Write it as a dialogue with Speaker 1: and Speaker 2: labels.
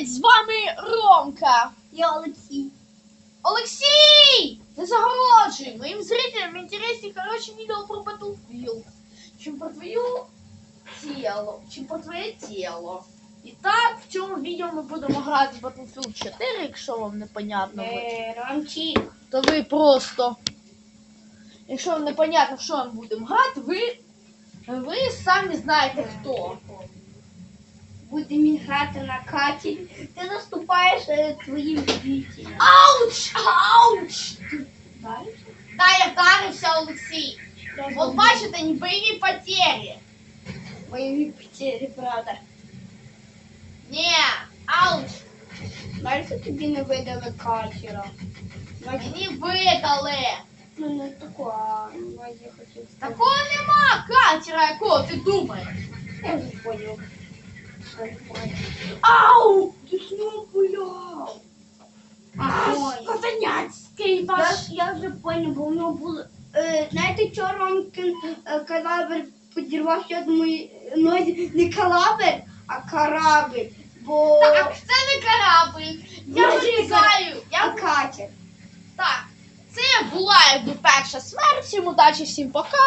Speaker 1: Привіт! З вами Ромка.
Speaker 2: Я Олексій.
Speaker 1: Олексій! Не загороджуй! Моїм зрителям інтересні хороші відео про Battlefield. Чим про твою тіло. Чим про твоє тіло. І так, в цьому відео ми будемо грати в Battlefield 4, якщо вам непонятно.
Speaker 2: Е, Ромчик.
Speaker 1: то ви просто. Якщо вам непонятно, що ми будемо грати, ви, ви самі знаєте хто.
Speaker 2: Будемо грати на катері. Ти наступаєш е, твоїм жителям.
Speaker 1: Ауч! Ауч!
Speaker 2: Далі?
Speaker 1: Та я вдарився, Олексій. От бачите, не бойові потери.
Speaker 2: Бойові потері, правда.
Speaker 1: Ні, ауч!
Speaker 2: Далі тобі не видали катера. Значить,
Speaker 1: Мені видали.
Speaker 2: ну не такого. а Я хотів сказати.
Speaker 1: Такого нема катера, якого ти думаєш.
Speaker 2: Я вже поняв. Я.
Speaker 1: Ау! Ти знову гуляв.
Speaker 2: А,
Speaker 1: Ой,
Speaker 2: ой. Я,
Speaker 1: ваш.
Speaker 2: я вже поняв, бо воно було. Е, знаєте, що Ромкин е, калабр підірвав одної нозі не калабр, а карабель. Бо
Speaker 1: Так, це не корабль. Я
Speaker 2: Ну,
Speaker 1: вирізаю.
Speaker 2: а
Speaker 1: Я
Speaker 2: катер.
Speaker 1: Так, це була якби перша смерть. Всім удачі, всім пока.